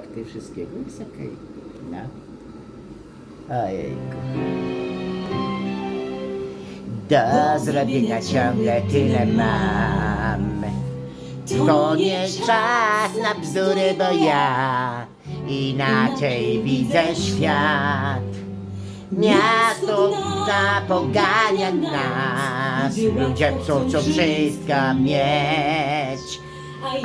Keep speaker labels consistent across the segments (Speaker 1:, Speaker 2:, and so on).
Speaker 1: fakty wszystkiego jest okej. No. Ojejku. Do zrobienia ciągle tyle mam. To nie czas na bzdury, bo ja inaczej widzę świat. Miasto zapogania nas, ludzie chcą wszystko mieć.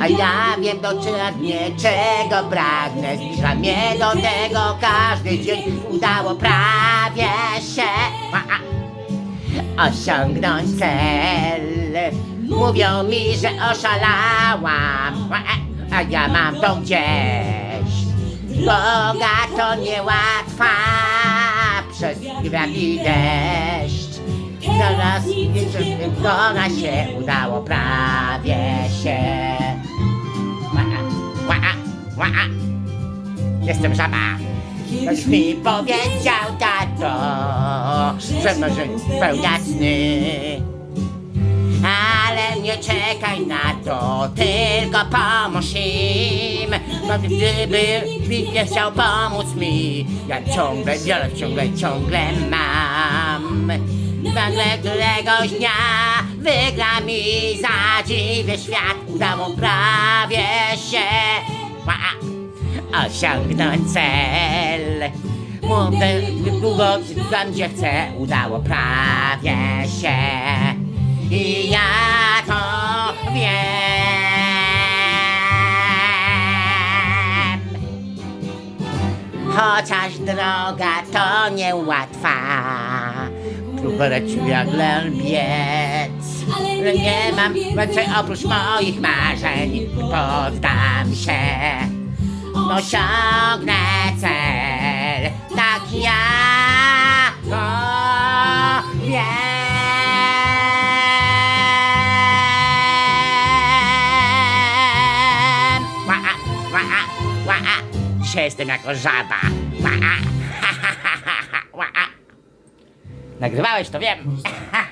Speaker 1: A ja wiem dokładnie czego pragnę. Zbliża mnie do tego każdy dzień. Udało prawie się osiągnąć cel. Mówią mi, że oszalałam a, ja mam to gdzieś. Droga to niełatwa Przez wiatr deszcz. Teraz ona się udało prawie się. Jestem żaba. Ktoś mi powiedział, tato, że może spełniać sny. Ale nie czekaj na to, tylko pomóż im. Bo gdyby nikt nie chciał pomóc mi, ja ciągle, wiele ciągle, ciągle mam. Nagle któregoś dnia wygra mi zadziwy świat. Udało prawie się osiągnąć cel. Mówię długo tam gdzie chcę, udało prawie się. I ja to wiem. Chociaż droga to niełatwa Próbowałem jak lębiec Ale nie mam więcej oprócz moich marzeń. Poddam się. Osiągnę cel. Tak ja to wiem. Dzisiaj jestem jako żaba Nagrywałeś, to wiem.